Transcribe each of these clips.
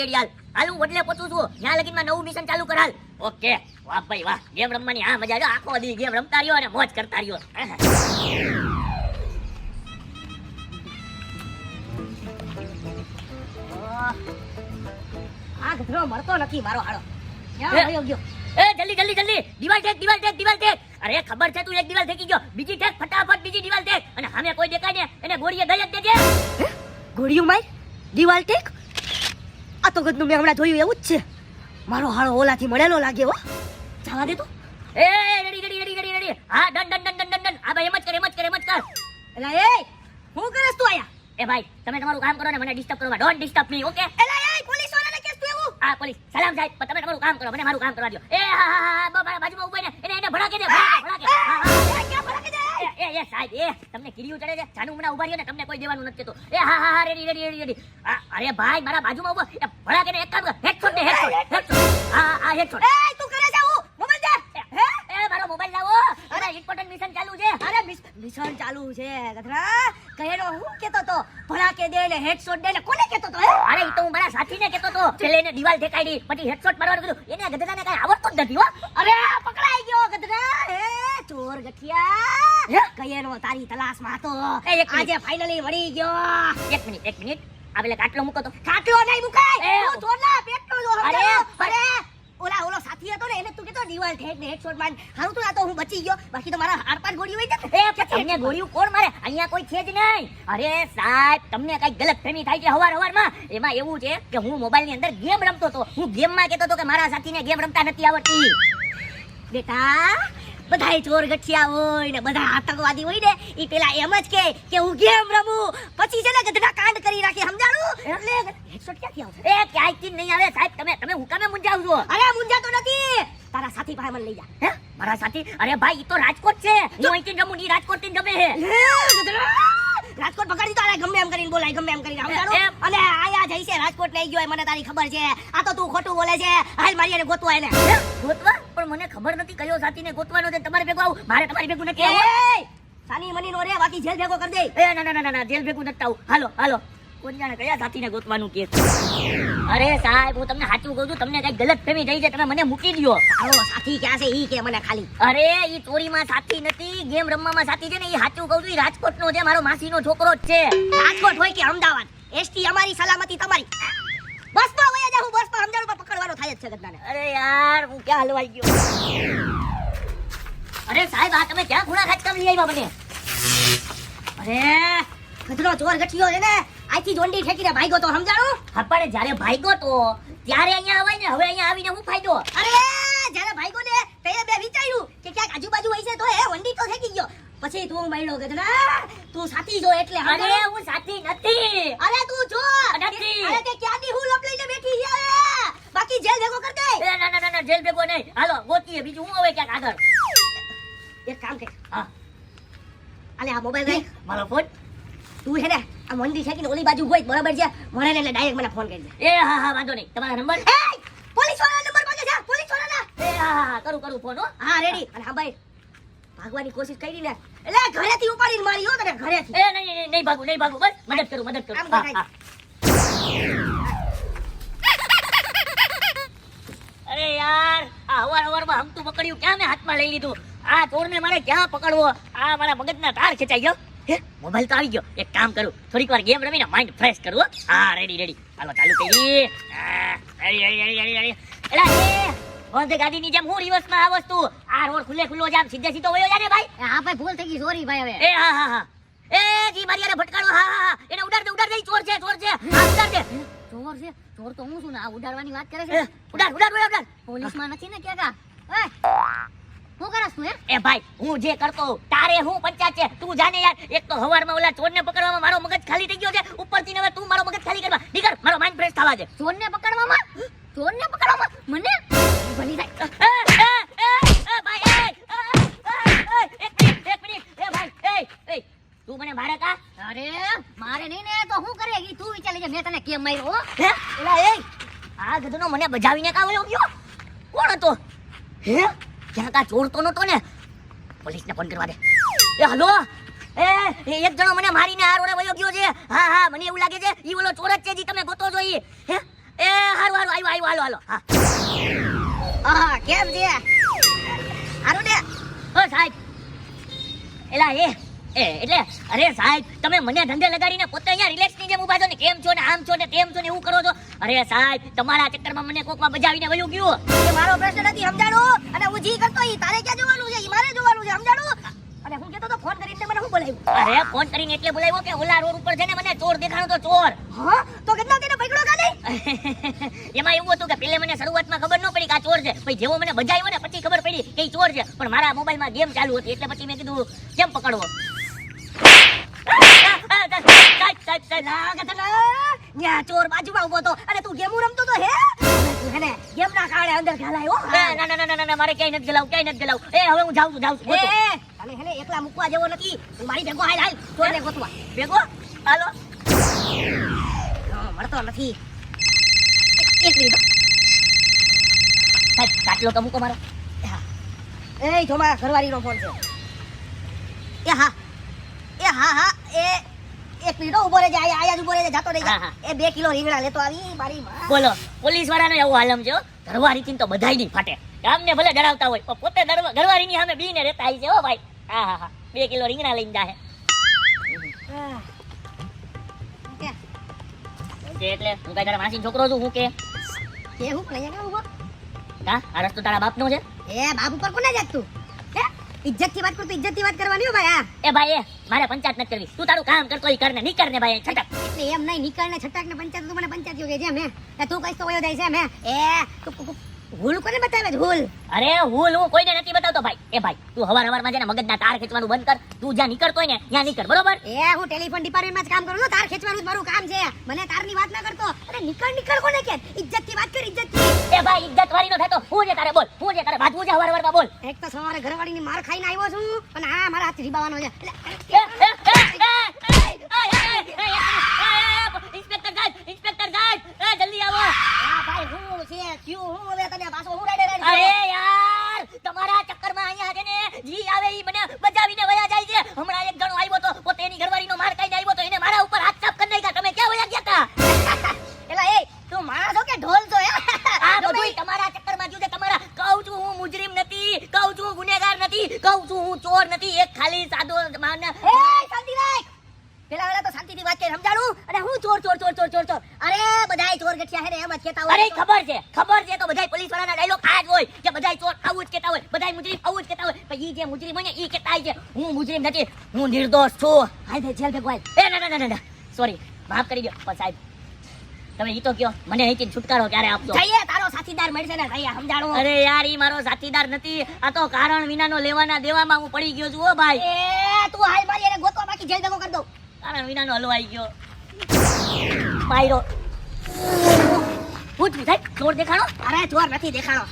Ready હાલ હાલ હું વડલે પહોંચું છું. ત્યાં લગીનમાં નવું મિશન ચાલુ કરાલ. ઓકે. વાહ ભાઈ વાહ. ગેમ રમવાની આ મજા જો આખો દી ગેમ રમતા રહ્યો અને મોજ કરતા રહ્યો. આ મળતો નથી મારો હાડો એ. ક્યાં ગયો. એ જલ્દી જલ્દી જલ્દી. દિવાલ ટેક દિવાલ ટેક દિવાલ ટેક અરે ખબર છે તું એક દિવાલ ઠેકી ગયો. બીજી ઠેક ફટાફટ બીજી દિવાલ ટેક અને સામે કોઈ દેખાય ને એને ગોળીએ દઈ જ દેજે. ગોળીયું માર? દિવાલ ટેક આ તો ગદનું મેં હમણાં જોયું એવું જ છે. મારો હાળો ઓલાથી મળેલો લાગે હો. જવા દે તો. એ ready ready ready ready ready હા done done done done done done. આ ભાઈ એમ જ કર એમ જ કર એમ જ કર. એલા એ હું કરસ તું આયા એ ભાઈ તમે તમારું કામ કરો ને મને ડિસ્ટર્બ કરવા ડોન્ટ ડિસ્ટર્બ મી ઓકે એલા એ પોલીસ વાળાને કેસ તું એવું? હા પોલીસ. સલામ સાહેબ પણ તમે તમારું કામ કરો મને મારું કામ કરવા દો એ હા હા હા બાજુમાં ઊભો ને એને એને ભડાકે દે ભડાકે ભડાકે હા, હા. એ સાહેબ એ તમને કીડીયું ચડે છે? જાનું હમણાં ઊભા રહ્યો ને તમને કોઈ દેવાનું નથી કહેતો. એ હા હા હા રેડી રેડી રેડી રેડી અરે ભાઈ મારા બાજુમાં ઊભો એ ભડાકે કે એક કામ કર. હેડશોટ દે હેડ છોડ હા હા હેડ એ તું કરે છે હું મોબાઈલ દે હે એ મારો મોબાઈલ લાવો ઇમ્પોર્ટન્ટ મિશન ચાલુ છે. અરે મિશન ચાલુ છે ગધરા. કહેરો હું કેતો તો? ભડાકે દે ને હેડશોટ દે ને કોને કેતો તો અરે ઈ તો હું મારા સાથીને કેતો તો. પેલે એને દીવાલ દેખાડી પછી હેડશોટ મારવાનું કીધું. એને ગધરાને કાંઈ આવડતું જ નથી હો. અરે પકડાઈ ગયો ગધરા. હે ચોર ગઠિયા. કહેરો તારી તલાશમાં હતો. આજે ફાઇનલી વળી ગયો. એક મિનિટ એક મિનિટ. આ પેલા કાટલો મૂકો તો. કાટલો નહીં મુકાય. તું ચોરના પેટનો જો અરે, અરે ઓલા ઓલો સાથી હતો ને એને તું કેતો દીવાલ ઠેક ને હેડશોટ માર હારું તો આ તો હું બચી ગયો. બાકી તો મારા હાર પાર ગોળી હોય છે એ તમને ગોળીઓ કોણ મારે? અહીંયા કોઈ છે જ નહીં. અરે સાહેબ તમને કઈ ગલત ફહેમી થાય છે હવાર હવારમાં એમાં એવું છે કે હું મોબાઈલની અંદર ગેમ રમતો હતો. હું ગેમમાં કહેતો હતો કે મારા સાથીને ગેમ રમતા નથી આવડતી. બેટા બધાય ચોર ગઠિયા હોય ને બધા આતંકવાદી હોય ને એ પેલા એમ જ કે કે હું ગેમ રમું? પછી છે ને ગધડા કાંડ કરી રાખી સમજાણું? એટલે હેડશોટ ક્યાંથી આવશે? એ ક્યાંયથી નહીં આવે સાહેબ તમે તમે હું કામે મૂંઝાવ છો અરે મુંજાતો નથી! તારા સાથી પાસે મને લઈ જા. હે? મારા સાથી? અરે ભાઈ ઈ તો રાજકોટ છે. હું અહીંથી રમું ની રાજકોટથી ગમે હે, રાજકોટ પકડી તો ગમે એમ કરીને બોલાય ગમે એમ કરીને સમજાણું અને આયા જઈ છે રાજકોટ લઈ ગયો મને તારી ખબર છે. આ તો તું ખોટું બોલે છે. હાલ મારી એને ગોતવા એને? ગોતવા? પણ મને ખબર નથી કયો સાથીને ગોતવાનો છે. તમારે ભેગો આવું. મારે તમારી ભેગું નથી આવું. સાની મની નો રે બાકી જેલ ભેગો કરી દે. એ ના ના ના ના, જેલ ભેગું નથી આવું. હાલો હાલો. કોણ જાણે કયા સાથીને ગોતવાનું કે છે? અરે સાહેબ હું તમને સાચું કહું છું તમને કઈ ગલત ફેમી થઈ છે તમે મને મૂકી દ્યો. તારો સાથી ક્યાં છે? ઈ કે મને ખાલી. અરે ઈ ચોરીમાં સાથી નથી ગેમ રમવામાં સાથી છે ને ઈ સાચું કહું છું ઈ રાજકોટનો છે મારો માસીનો છોકરો જ છે. રાજકોટ હોય કે અમદાવાદ? એસટી અમારી સલામતી તમારી. બસમાં વયા જા હું બસમાં અમદાવાદ પર પકડવાનો થાય જ છે ગદ્દાને અરે યાર હું ક્યાં હલવાઈ ગયો? અરે સાહેબ આ તમે ક્યાં ખૂણા ખાચકામ લઈ આવ્યા મને? અરે ગધનો ચોર ગઠિયો છે ને આથી જોંડી ઠેકીને ભાગ્યો તો સમજાણું? હા પણ જ્યારે ભાગ્યો તો ત્યારે અહીંયા આવાય ને હવે અહીંયા આવીને હું ફાયદો? અરે જ્યારે ભાગ્યો ને તે બે વિચાર્યું કે ક્યાંક આજુબાજુ હોય છે તો હે વંડી તો ઠેકી ગયો. પછી તું મળ્યો કે તું સાથી જો એટલે અરે હું સાથી નથી. અરે તું જો. નથી. અરે તે ક્યાંથી હું લપ લઈને બેઠી છે? બાકી જેલ ભેગો કર દે. ના ના ના ના જેલ ભેગો નહીં. હાલો ગોતીએ બીજું. હું હવે ક્યાંક આગળ? એક કામ કર. હા. અલે આ મોબાઈલ રાખ. મારો ફોન તું હે ને આ મંદિર છે કે ઓલી બાજુ હોય બરાબર છે? મને ને એટલે ડાયરેક્ટ મને ફોન કરી દે. એ હા હા વાંધો નહીં. તમારા નંબર? એ પોલીસવાળા નંબર માંગે છે પોલીસ વાળાના એ હા હા કરું કરું ફોન હો. હા રેડી અને હા ભાઈ ભાગવાની કોશિશ કરી ને એટલે ઘરેથી ઉપાડીને મારી હો તને ઘરેથી. એ નહીં નહીં નહીં ભાગું નહીં ભાગું. બસ મદદ કરું મદદ કરું. આમ હા, હા. અરે યાર આ હવાર હવારમાં હમતું પકડ્યું ક્યાં મેં હાથમાં લઈ લીધું? આ ચોરને મારે ક્યાં પકડવો? આ મારા મગજના તાર ખેંચાઈ ગયો. હે મોબાઈલ તો આવી ગયો. એક કામ કરું થોડીક વાર ગેમ રમીને માઇન્ડ ફ્રેશ કરું હો. હા રેડી રેડી હાલો ચાલુ કરી. રેડી રેડી રેડી રેડી એલા એ વંદે ગાડીની જેમ હું રિવર્સમાં આ વસ્તુ આ રોડ ખુલ્લે ખુલ્લો જામ સીધે સીધો વયો જા ને ભાઈ હા ભાઈ ભૂલ થઈ ગઈ સોરી ભાઈ હવે. એ હા હા હા. એ જી મારી અરે ભટકાડો હા હા હા. એને ઉડાડ દે ઉડાડ દે ચોર છે ચોર છે. આ ઉડાડ દે. ચોર છે? ચોર તો હું છું ને આ ઉડાડવાની વાત કરે છે? ઉડાડ ઉડાડ ઉડાડ પોલીસમાં નથી ને ક્યાં કા? હું કરસ તું એ ભાઈ હું જે કરતો તારે હું પંચાયત છે? તું જાને યાર એક તો હવારમાં ઓલા ચોરને પકડવામાં મારો મગજ ખાલી થઈ ગયો છે. ઉપરથી થી હવે તું મારો મગજ ખાલી કરવા. નીકળ મારો માઇન્ડ ફ્રેશ થવા દે. ચોરને પકડવામાં? ચોરને પકડવામાં મને ભલી એ તું મને મારે કા અરે મારે નહીં ને તો હું કરે ઈ તું વિચાર મેં તને કેમ માર્યો હો એ આ ગધનો મને બજાવીને કા વયો ગયો કોણ હતો હે ક્યાં કા ચોર તો નતો ને પોલીસને ફોન કરવા દે એ હલો એ એક જણો મને મારીને આ રોડે વયો ગયો છે હા હા મને એવું લાગે છે ઈ ઓલો ચોર જ છે જી તમે ગોતો જોઈએ હે આવ્યો આવ્યો હાલો હાલો. હા. આહા કેમ છે? હારું ને? ઓ સાહેબ. એલા, એ એ, એટલે, અરે, સાહેબ, તમે મને ધંધે લગાડીને પોતે અહીંયા રિલેક્સની જેમ ઊભા છો ને, કેમ છો ને, આમ છો ને, તેમ છો ને, એવું કરો છો? અરે, સાહેબ, તમારા ચક્કરમાં મને કોકમાં બજાવીને વયું ગયું. મારો પ્રશ્ન નથી, સમજાણું? અને હું જી કરતો ઈ, તારે ક્યાં જોવાનું છે? મારે જોવાનું છે, સમજાણું? અને હું કહેતો તો ફોન કરીને મને હું બોલાવ્યો અરે ફોન કરીને એટલે બોલાવ્યો કે ઓલા રોડ ઉપર છે ને મને ચોર દેખાણો તો ચોર. હા? તો કેટલા તેને પકડો કાલે? એમાં એવું હતું કે પેલે મને શરૂઆતમાં ખબર ન પડી કે આ ચોર છે. પછી જેવો મને બજાયો ને પછી ખબર પડી કે ચોર છે. પણ મારા મોબાઈલમાં ગેમ ચાલુ હતી એટલે પછી મેં કીધું કેમ પકડવો? ચોર બાજુમાં ઊભો હતો. અને તું ગેમ રમતો તો હે? ગેમ ના કારણે અંદર ઘાલાયો. ના ના ના ના, મારે ક્યાંય નથી ગલાવું ક્યાંય નથી ગલાવું એ હવે હું જાઉં છું જાઉં છું. તને હેને એકલા મૂકવા જેવો નથી. તું મારી ભેગો હાલ હાલ. ચોરને ગોતવા. ભેગો? હાલો. મળતો નથી. એક મિનિટ સાહેબ કાટલો તો મૂકો મારો. એ જોમા ઘરવાળીનો ફોન છે. એ હા. એ હા હા. એ એક મિનિટ ઊભો રહેજે. આયા આયા જ ઊભો રહેજે જાતો રહી હા, જા હા. એ બે કિલો રીંગણા લેતો આવી મારી માં. બોલો પોલીસ વાળાને એવો આલમ છે ઘરવાળી ઘરવાળીથી તો બધાય નહીં ફાટે. આમને ભલે ડરાવતા હોય પણ પોતે ઘરવાળીની સામે બીને રહેતા આવી છે હો ભાઈ. હા હા હા. બે કિલો રીંગણા લઈને જાહે. કે એટલે હું કઈ તારા માસી છોકરો છું હું કે? કે હું પણ અહીંયા કેમ કા આ રસ્તો તારા બાપનો છે? એ બાપ ઉપર કોને જાત તું? ઇજ્જતથી વાત કરું તો ઇજ્જતથી વાત કરવાની હો ભાઈ આ એ ભાઈ એ મારે પંચાયત નથી કરવી. તું તારું કામ કરતો ઈ કર ને નહીં ને ભાઈ છટક. એટલે એમ નહીં નીકળ ને છટક ને પંચાયત તું મને પંચાયત યોગે છે મેં તું કઈ તો વયો જાય છે મેં એ ભૂલ કોને બતાવે છે ભૂલ અરે હુલ હું કોઈને નથી બતાવતો ભાઈ એ ભાઈ તું હવાર હવારમાં છે ને મગજના તાર ખેંચવાનું બંધ કર તું જ્યાં નીકળતો ને ત્યાં નીકળ બરોબર એ હું ટેલિફોન ડિપાર્ટમેન્ટમાં જ કામ કરું છું તાર ખેંચવાનું મારું કામ છે મને તારની વાત ના કરતો અરે નીકળ નીકળ કોને કે ઇજ્જતથી વાત કર ઇજ્જતથી એ ભાઈ ઇજ્જત વાળી નો થતો હું જે તારે બોલ હું જે તારે બાજુ છે હવાર હવારમાં બોલ એક તો સવારે ઘરવાળીની માર ખાઈને આવ્યો છું અને આ મારા હાથ રીબાવાનો છે છે ક્યું હું હવે તને પાછો હું રેડે રેડે અરે યાર તમારા ચક્કરમાં અહીંયા છે ને જી આવે ઈ મને બચાવીને વયા જાય છે. હમણાં એક જણો આવ્યો તો પોતે એની ઘરવાળીનો માર ખાઈને આવ્યો તો એને મારા ઉપર હાથ સાફ કરી નાખ્યા. તમે ક્યાં વયા ગયા હતા એલા એ તું માણસ છો કે ઢોલ છો આ બધુંય તમારા ચક્કરમાં થયું છે તમારા કહું છું હું મુજરીમ નથી કહું છું હું ગુનેગાર નથી કહું છું હું ચોર નથી એક ખાલી સાદો માન એ શાંતિ રાખ પેલા વેલા તો શાંતિથી વાત કરી અને હું ચોર ચોર ચોર ચોર ચોર ચોર. અરે બધાય ચોર ગઠિયા હે એમ જ કહેતા હોય અરે ખબર છે ખબર છે તો બધાય પોલીસ વાળાના ડાયલોગ આ જ હોય કે બધાય ચોર આવું જ કહેતા હોય બધાય મુજરીમ આવું જ કહેતા હોય મને ઈ હોય છે હું મુજરી નથી હું નિર્દોષ છું હાય ભાઈ જેલ ભેગો એ ના ના ના ના સોરી માફ કરી દો પણ સાહેબ તમે ઈ તો કયો મને અહીંથી છુટકારો ક્યારે આપશો જઈએ તારો સાથીદાર મળશે ને ભાઈ સમજાણું અરે યાર ઈ મારો સાથીદાર નથી આ તો કારણ વિનાનો લેવાના દેવામાં હું પડી ગયો છું ઓ ભાઈ એ તું હાલ મારી એને ગોતવા બાકી જેલ ભેગો કરી દઉં કારણ વિનાનો હલવાઈ ગયો પાયરો જ સાહેબ ચોર દેખાણો અરે જોર નથી દેખાડો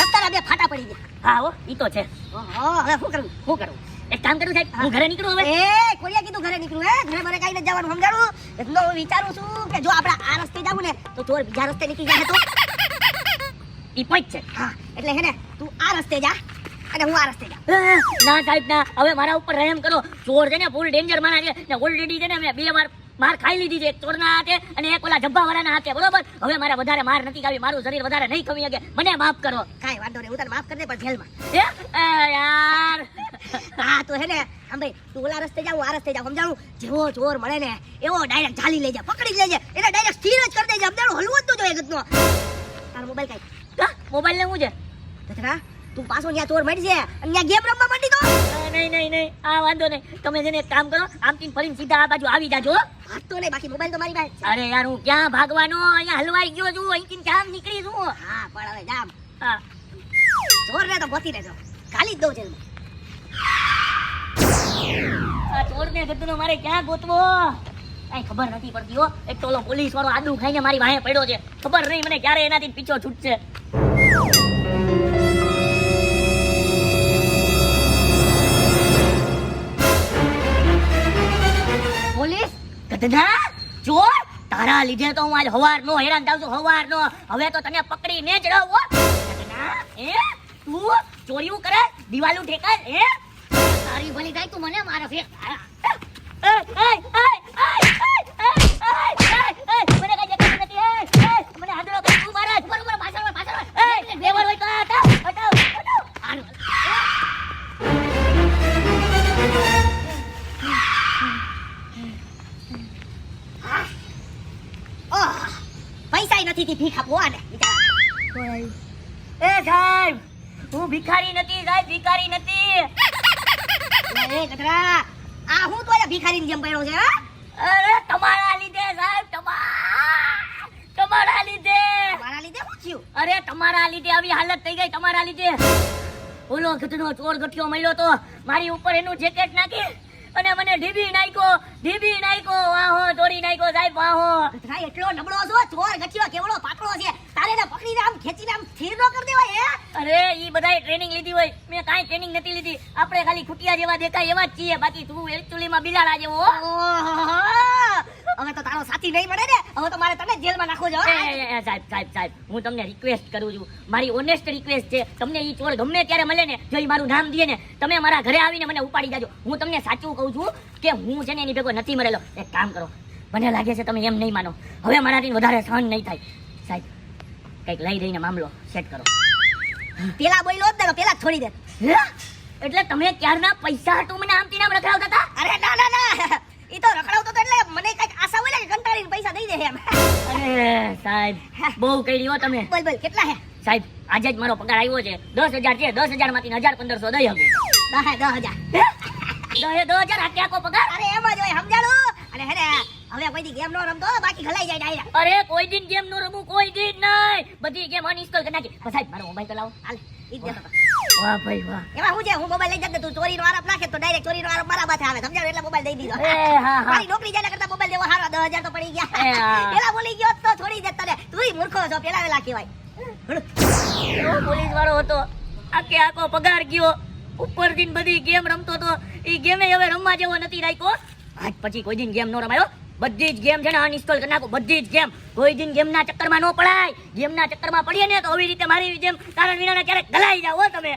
રસ્તાના બે ફાટા પડી ગયા. હા હો ઈ તો છે. ઓહો હવે શું કરું? શું કરું? એક કામ કરું સાહેબ હું ઘરે નીકળું હવે. એ કોરિયા કીધું ઘરે નીકળું હે? ઘરે મને કઈ નથી જવાનું સમજાડું એટલે હું વિચારું છું કે જો આપણે આ રસ્તે જાવું ને તો ચોર બીજા રસ્તે નીકળી જાય તો. ઈ પોઈન્ટ છે. હા એટલે હે ને તું આ રસ્તે જા અને હું આ રસ્તે જા ના સાહેબ ના. હવે મારા ઉપર રહેમ કરો. ચોર છે ને ફૂલ ડેન્જર માના છે. ને ઓલરેડી છે ને મેં બે વાર માર ખાઈ લીધી છે એક ચોરના હાથે અને એક ઓલા જબ્બાવાળાના હાથે બરોબર? હવે મારે વધારે માર નથી ખાવી મારું શરીર વધારે નહીં ખવી શકે. મને માફ કરો. કાંઈ વાંધો નહીં હું તને માફ કરી દે પણ જેલમાં. એ યાર. હા તો હે ને આમ ભાઈ તું ઓલા રસ્તે જાવ આ રસ્તે જાવ સમજાણું? જેવો ચોર મળે ને એવો ડાયરેક્ટ ઝાલી લેજે પકડી લેજે. એને ડાયરેક્ટ સ્થિર જ કરી દેજે સમજાણું? હલવું જ ન જોઈએ ગતનો તારો મોબાઈલ કાંઈ? મોબાઈલ ને હું છે? ગધરા તું પાછો ત્યાં ચોર મળશે અને ત્યાં ગેમ રમવા માંડી તો નહીં નહીં નહીં આ વાંધો નહીં. તમે જેને ને એક કામ કરો આમથી ફરીને સીધા આ બાજુ આવી જાજો હો. હાથ તો નહીં બાકી મોબાઈલ તો મારી પાસે અરે યાર હું ક્યાં ભાગવાનો? અહીંયા હલવાઈ ગયો છું અહીંથી ક્યાં નીકળી છું. હા પણ હવે જામ. હા. ચોર ને તો ગોતી લેજો. ખાલી જ દઉં છે. આ ચોરને ગદ્દનો મારે ક્યાં ગોતવો? કઈ ખબર નથી પડતી હો. એક તો પોલીસ વાળો આદુ ખાઈને મારી વાહે પડ્યો છે. ખબર નહીં મને ક્યારે એનાથી પીછો છૂટશે. ગધના ચોર તારા લીધે તો હું આજ હવારનો હેરાન થાવ છું હવારનો. હવે તો તને પકડીને જ રહો એ તું ચોરીઓ કરે દિવાલું ઠેકાય એ તારી ભલી થાય તું મને મારા ફેર એ એય, ગધરા. આ હું તો ભિખારીની જેમ પડ્યો છે અરે તમારા લીધે સાહેબ તમારા તમારા લીધે. તમારા લીધે શું થયું? અરે તમારા લીધે આવી હાલત થઈ ગઈ તમારા લીધે. ઓલો ગધનો ચોર ગઠિયો મળ્યો તો મારી ઉપર એનું જેકેટ નાખી અને મને ઢીબી નાખ્યો ઢીબી નાખ્યો. વાહો દોડી નાખ્યો સાહેબ વાહો. એટલો નબળો છો? ચોર ગઠિયો કેવડો પાતળો છે. તારે પકડીને આમ ખેંચીને આમ સ્થિર ન કરી દેવાય અરે ઈ બધાય ટ્રેનિંગ લીધી હોય. મેં કાંઈ ટ્રેનિંગ નથી લીધી. આપણે ખાલી ખૂટિયા જેવા દેખાય એવા જ છીએ. બાકી તું એકચ્યુઅલીમાં બિલાડા જેવો! હવે તો તારો સાથી નહીં મળે ને? હવે તો મારે તને જેલમાં નાખો છે. એ, એ, એ, સાહેબ સાહેબ સાહેબ હું તમને રિક્વેસ્ટ કરું છું. મારી ઓનેસ્ટ રિક્વેસ્ટ છે. તમને ઈ ચોર ગમે ત્યારે મળે ને જો ઈ મારું નામ દે ને તમે મારા ઘરે આવીને મને ઉપાડી જાજો. હું તમને સાચું કહું છું કે હું છે ને એની ભેગો નથી મળેલો. એક કામ કરો. મને લાગે છે તમે એમ નહીં માનો. હવે મારાથી વધારે સહન નહીં થાય. સાહેબ કંઈક લઈ દઈને મામલો સેટ કરો. પેલા બોલ્યો જ ને પેલા છોડી દે. એટલે તમે ક્યારના પૈસા હતું મને આમ નામ રખડાવતા હતા? અરે ના ના ના. ઈ તો રખડાવતો તો એટલે મને કંઈક આશા હોય ને કે કંટાળીને પૈસા દઈ દે એમ. અરે સાહેબ બહુ કરી હો તમે. બોલ બોલ કેટલા હે? સાહેબ આજે જ મારો પગાર આવ્યો છે. દસ હજાર છે દસ હજારમાંથી હજાર પંદરસો દઈ હવે દસ હજાર. દસ હજાર આખો પગાર? અરે એમ જ હોય સમજાણું? અને હે ને હવે કોઈ દી ગેમ નો રમતો બાકી ખલાઈ જાય ડાયરા અરે કોઈ દિન ગેમ નો રમું કોઈ દિન નહીં. બધી ગેમ અનઇન્સ્ટોલ કરી નાખી. બસ મારો મોબાઈલ તો લાવો. હાલ ઈ જ વાહ ભાઈ વાહ. એમાં હું છે? હું મોબાઈલ લઈ જતો તું ચોરીનો આરોપ નાખે તો ડાયરેક્ટ ચોરીનો આરોપ મારા માથે આવે. સમજાવ એટલે મોબાઈલ દઈ દીધો. એ હા હા. મારી નોકરી જાય કરતા મોબાઈલ દેવો હારો દસ હજાર તો પડી ગયા. પેલા બોલી ગયો તો છોડી દે તને. તું મૂર્ખો છો પેલા વેલા કહેવાય. પોલીસ વાળો હતો. આખે આખો પગાર ગયો. ઉપર દિન બધી ગેમ રમતો તો. એ ગેમે હવે રમવા જેવો નથી રાખ્યો. આજ પછી કોઈ દિન ગેમ નો રમાયો. બધી જ ગેમ છે ને અનઇન્સ્ટોલ કરી નાખો. બધી જ ગેમ. કોઈ દિન ગેમના ચક્કરમાં ન પડાય. ગેમના ચક્કરમાં પડીએ ને તો આવી રીતે મારી જેમ કારણ વિનાના ક્યારેક ગલાઈ જાઓ તમે.